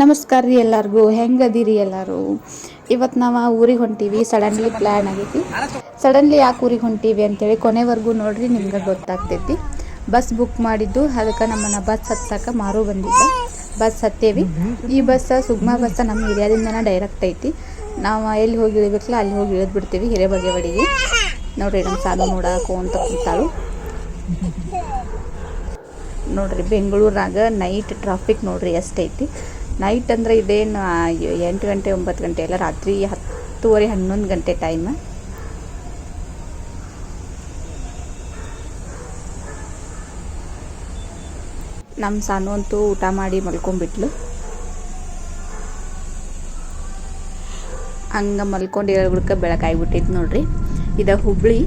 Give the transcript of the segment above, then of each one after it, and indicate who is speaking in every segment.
Speaker 1: ನಮಸ್ಕಾರ ರೀ ಎಲ್ಲರಿಗೂ. ಹೆಂಗದಿರಿ ಎಲ್ಲರೂ? ಇವತ್ತು ನಾವು ಊರಿಗೆ ಹೊಂಟೀವಿ. ಸಡನ್ಲಿ ಪ್ಲ್ಯಾನ್ ಆಗೈತಿ. ಸಡನ್ಲಿ ಯಾಕೆ ಊರಿಗೆ ಹೊಂಟೀವಿ ಅಂತೇಳಿ ಕೊನೆವರೆಗೂ ನೋಡ್ರಿ ನಿಮ್ಗೆ ಗೊತ್ತಾಗ್ತೈತಿ. ಬಸ್ ಬುಕ್ ಮಾಡಿದ್ದು, ಅದಕ್ಕೆ ನಮ್ಮನ್ನು ಬಸ್ ಹತ್ತಕ್ಕೆ ಮಾರು ಬಂದಿದ್ದ. ಬಸ್ ಹತ್ತೇವಿ. ಈ ಬಸ್ ಸುಗ್ಮ ಬಸ್ ನಮ್ಮ ಏರಿಯಾದಿಂದನೇ ಡೈರೆಕ್ಟ್ ಐತಿ. ನಾವು ಎಲ್ಲಿ ಹೋಗಿ ಇಳಿಬೇಕಲ್ಲ, ಅಲ್ಲಿ ಹೋಗಿ ಇಳಿದು ಬಿಡ್ತೀವಿ ಹಿರೇಬಗೆವಡಿಗೆ. ನೋಡ್ರಿ ನಮ್ಮ ಸಾಲು ನೋಡಾಕು ಅಂತ ಕೂತಾಳು. ನೋಡ್ರಿ ಬೆಂಗಳೂರಾಗ ನೈಟ್ ಟ್ರಾಫಿಕ್ ನೋಡ್ರಿ ಎಷ್ಟೈತಿ. ನೈಟ್ ಅಂದ್ರೆ ಇದೇನು ಎಂಟು ಗಂಟೆ, ಒಂಬತ್ತು ಗಂಟೆ ಎಲ್ಲ ರಾತ್ರಿ ಹತ್ತುವರೆ, ಹನ್ನೊಂದು ಗಂಟೆ ಟೈಮ್ ನಮ್ಮ ಸಾನು ಅಂತೂ ಊಟ ಮಾಡಿ ಮಲ್ಕೊಂಡ್ಬಿಟ್ಲು. ಹಂಗೆ ಮಲ್ಕೊಂಡು ಹೇಳ್ಬಿಡ್ಕ ಬೆಳಕಾಗ್ಬಿಟ್ಟಿತ್ತು ನೋಡ್ರಿ. ಇದು ಹುಬ್ಳಿ.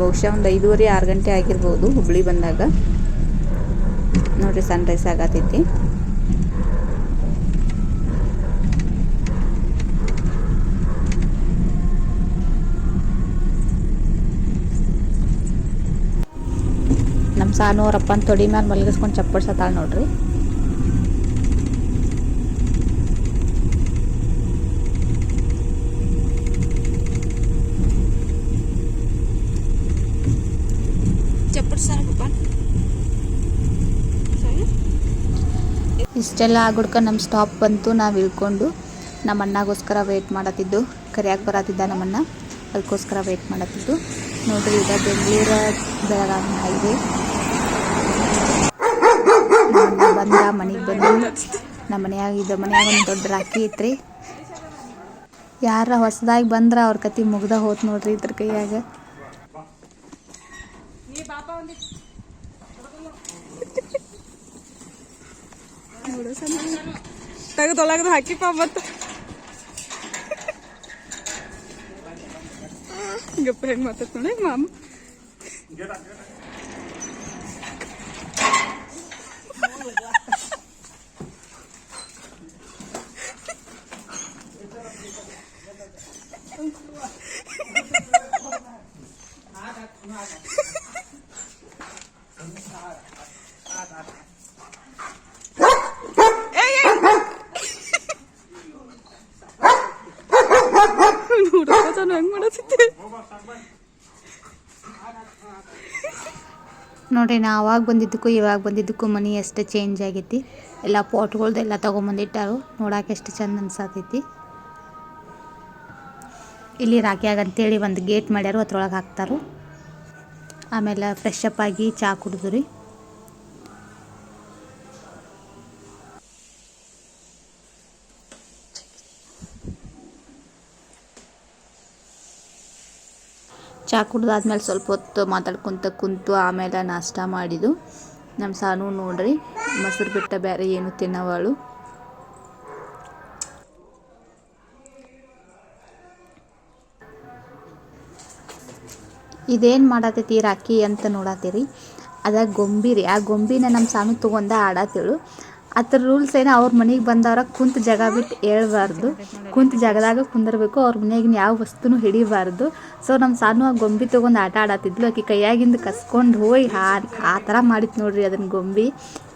Speaker 1: ಬಹುಶಃ ಒಂದು ಐದೂವರೆ, ಆರು ಗಂಟೆ ಆಗಿರ್ಬೋದು ಹುಬ್ಳಿ ಬಂದಾಗ. ನೋಡ್ರಿ ಸನ್ರೈಸ್ ಆಗತೈತಿ. ನಮ್ಮ ಸಾನು ಅವ್ರಪ್ಪನ ತೊಡಿ ಮ್ಯಾಲೆ ಮಲಗಿಸ್ಕೊಂಡು ಚಪ್ಪಡ್ಸತ್ತಾಳೆ ನೋಡ್ರಿ. ಇಷ್ಟೆಲ್ಲ ಆಗುಡ್ಕ ನಮ್ಮ ಸ್ಟಾಪ್ ಬಂತು ನಾವು ಇಳ್ಕೊಂಡು. ನಮ್ಮ ಅಣ್ಣಗೋಸ್ಕರ ವೆಯ್ಟ್ ಮಾಡತ್ತಿದ್ದು. ಕರಿಯಾಗಿ ಬರತ್ತಿದ್ದ ನಮ್ಮನ್ನ ಅದಕ್ಕೋಸ್ಕರ ವೆಯ್ಟ್ ಮಾಡತ್ತಿದ್ದು. ನೋಡ್ರಿ ಈಗ ಬೆಂಗಳೂರು ಬೆಳಗಾವಿ ಹೈವೇ ಬಂದ ಮನೆಗೆ ಬಂದು. ನಮ್ಮ ಮನ್ಯಾಗ ಇದು ಮನ್ಯಾಗ ಒಂದು ದೊಡ್ಡ ರಾಖಿ ಐತ್ರಿ. ಯಾರ ಹೊಸದಾಗಿ ಬಂದ್ರ ಅವ್ರ ಕತಿ ಮುಗ್ದ ಹೋತ್ ನೋಡ್ರಿ ಇದ್ರ ಕೈಯಾಗ.
Speaker 2: ತೆಗೆದೊಳಗದು ಹಾಕಿಪ್ಪ ಮತ್ತು. ಗಪ್ಪ ಹೆಂಗ್ ಮಾತಾಡ್ತಾನೆ ಮಾಮ?
Speaker 1: ನೋಡ್ರಿ ನಾ ಅವಾಗ ಬಂದಿದ್ದಕ್ಕೂ ಇವಾಗ ಬಂದಿದ್ದಕ್ಕೂ ಮನಿ ಎಷ್ಟು ಚೇಂಜ್ ಆಗೈತಿ. ಎಲ್ಲ ಪಾಟ್ಗಳ್ದೆಲ್ಲ ತೊಗೊಂಬಂದಿಟ್ಟಾರು. ನೋಡಕ್ಕೆ ಎಷ್ಟು ಚಂದ ಅನ್ಸತೈತಿ. ಇಲ್ಲಿ ರಾಕ್ಯಾಗ ಅಂತೇಳಿ ಒಂದು ಗೇಟ್ ಮಾಡ್ಯಾರು, ಅದ್ರೊಳಗೆ ಹಾಕ್ತಾರು. ಆಮೇಲೆ ಫ್ರೆಶ್ ಅಪ್ ಆಗಿ ಚಹಾ ಕುಡಿದು ರೀ. ಚಹಾ ಕುಡ್ದಾದ್ಮೇಲೆ ಸ್ವಲ್ಪ ಹೊತ್ತು ಮಾತಾಡ್ಕೊತ ಕುಂತು ಆಮೇಲೆ ನಾಷ್ಟ ಮಾಡಿದ್ದು. ನಮ್ಮ ಸಾನು ನೋಡ್ರಿ, ಮೊಸರು ಬಿಟ್ಟ ಬೇರೆ ಏನು ತಿನ್ನವಳು. ಇದೇನು ಮಾಡತೈತಿ ರಾಖಿ ಅಂತ ನೋಡತ್ತೀರಿ ಅದ ಗೊಂಬಿ ರೀ. ಆ ಗೊಂಬಿನ ನಮ್ಮ ಸಾನು ತೊಗೊಂಡ ಆಡತ್ತೇಳು ಅದ್ರ ರೂಲ್ಸ್ ಏನೋ ಅವ್ರ ಮನೆಗೆ ಬಂದವ್ರ ಕುಂತ ಜಾಗ ಬಿಟ್ಟು ಹೇಳ್ಬಾರ್ದು ಕುಂತ ಜಾಗದಾಗ ಕುಂದಿರ್ಬೇಕು, ಅವ್ರ ಮನೆಯಾಗಿನ ಯಾವ ವಸ್ತುನು ಹಿಡಿಬಾರ್ದು. ಸೊ ನಮ್ಮ ಸಾನು ಆ ಗೊಂಬಿ ತೊಗೊಂಡು ಆಟ ಆಡತ್ತಿದ್ಲು ಆಕೆ ಕೈಯಾಗಿಂದ ಕಸ್ಕೊಂಡು ಹೋಗಿ ಹಾ, ಆ ಥರ ಮಾಡಿತ್ತು ನೋಡ್ರಿ ಅದನ್ನ ಗೊಂಬಿ.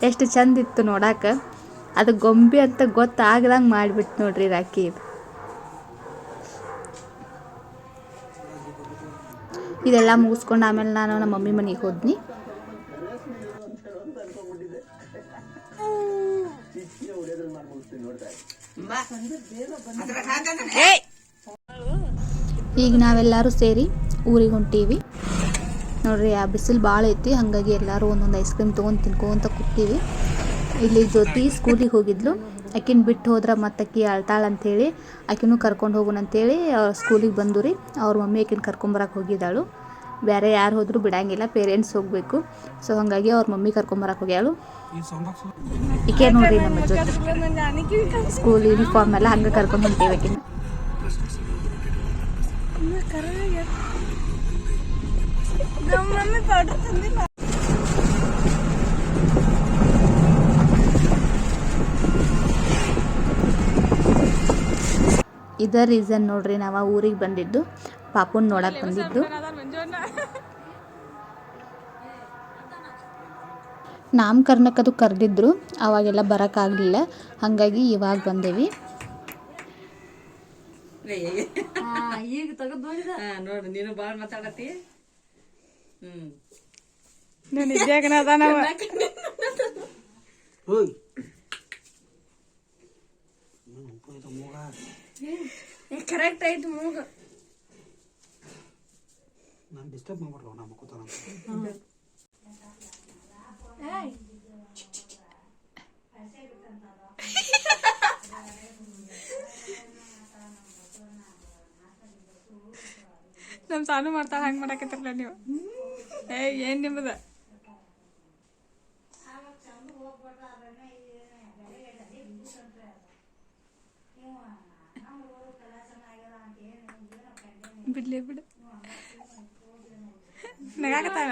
Speaker 1: ಎಷ್ಟು ಚಂದ ಇತ್ತು ನೋಡಾಕ. ಅದು ಗೊಂಬಿ ಅಂತ ಗೊತ್ತಾಗ್ದಂಗೆ ಮಾಡಿಬಿಟ್ಟು ನೋಡ್ರಿ ರಾಕಿ ಇದೆಲ್ಲ ಮುಗಿಸ್ಕೊಂಡು ಆಮೇಲೆ ನಾನು ನಮ್ಮ ಮಮ್ಮಿ ಮನೆಗೆ ಹೋದ್ನಿ. ಈಗ ನಾವೆಲ್ಲರೂ ಸೇರಿ ಊರಿಗೆ ಹೊಂಟೀವಿ. ನೋಡ್ರಿ ಆ ಬಿಸಿಲು ಭಾಳ ಐತಿ ಹಾಗಾಗಿ ಎಲ್ಲರೂ ಒಂದೊಂದು ಐಸ್ ಕ್ರೀಮ್ ತೊಗೊಂಡು ತಿನ್ಕೊಂತ ಕೂತೀವಿ. ಇಲ್ಲಿ ಜ್ಯೋತಿ ಸ್ಕೂಲಿಗೆ ಹೋಗಿದ್ಲು. ಆಕಿನ ಬಿಟ್ಟು ಹೋದ್ರೆ ಮತ್ತೆ ಆಕಿ ಅಳ್ತಾಳ ಅಂಥೇಳಿ ಆಕಿನೂ ಕರ್ಕೊಂಡು ಹೋಗೋಣ ಅಂತೇಳಿ ಸ್ಕೂಲಿಗೆ ಬಂದು ರೀ ಅವ್ರ ಮಮ್ಮಿ ಆಕಿನ ಕರ್ಕೊಂಬರಕ್ಕೆ ಹೋಗಿದ್ದಾಳು. ಬೇರೆ ಯಾರು ಹೋದರೂ ಬಿಡಂಗಿಲ್ಲ ಪೇರೆಂಟ್ಸ್ ಹೋಗಬೇಕು. ಸೊ ಹಾಗಾಗಿ ಅವ್ರ ಮಮ್ಮಿ ಕರ್ಕೊಂಬರಕ್ಕೆ ಹೋಗ್ಯಾಳು. ಈಕೆ ನೋಡ್ರಿ ನಮ್ಮ ಜೊತೆ. ಸ್ಕೂಲ್ ಯೂನಿಫಾರ್ಮ್ ಎಲ್ಲ ಹಂಗೆ ಕರ್ಕೊಂಡು ಹೊಂಟೇವೆ ಆಕಿನ.
Speaker 2: ಮಮ್ಮಿ ಪೌಡರ್ ತಂದಿಲ್ಲ.
Speaker 1: ಇದ ರೀಸನ್ ನೋಡ್ರಿ ನಾವು ಊರಿಗೆ ಬಂದಿದ್ದು. ಪಾಪುನ್ ನೋಡಕ್ ಬಂದಿದ್ದು. ನಾಮಕರಣಕ್ಕದು ಕರೆದಿದ್ರು. ಅವಾಗೆಲ್ಲ ಬರೋಕ್ಕಾಗಲಿಲ್ಲ ಹಾಗಾಗಿ ಇವಾಗ ಬಂದೇವಿ.
Speaker 3: ಈಗ ತೆಗೆದು ನೋಡು ನೀನು ಭಾಳ ಮಾತಾಡತಿ ಹ್ಮ್. ಕರೆಕ್ಟ್ ಆಯ್ತು ಮೂಗ.
Speaker 4: ನಾನು ಡಿಸ್ಟರ್ಬ್ ಮಾಡ್ಬಿಡ್ರು ನಮ್ಮ ಕೂತಾನ
Speaker 2: ನಮ್ ಸಾನು ಮಾಡ್ತಾಳ ಹಂಗೆ ಮಾಡಕತ್ತಿರಲ್ಲ ನೀವು. ಏಯ್ ಏನ್ ನಿಮ್ಮದ ಬಿಡ್ಲಿ ಬಿಡು. ನಗಾಕತ್ತಾಳ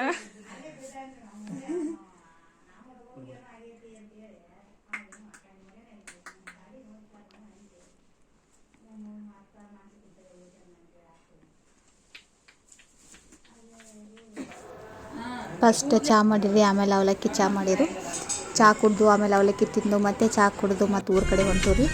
Speaker 1: ಫಸ್ಟ್ ಚಹಾ ಮಾಡಿರಿ, ಆಮೇಲೆ ಅವಲಕ್ಕಿ ಚಹಾ ಮಾಡಿರಿ. ಚಹಾ ಕುಡ್ದು, ಆಮೇಲೆ ಅವಲಕ್ಕಿ ತಿಂದು, ಮತ್ತೆ ಚಹಾ ಕುಡ್ದು, ಮತ್ತೆ ಊರ ಕಡೆ ಹೊಂಟು ರೀ.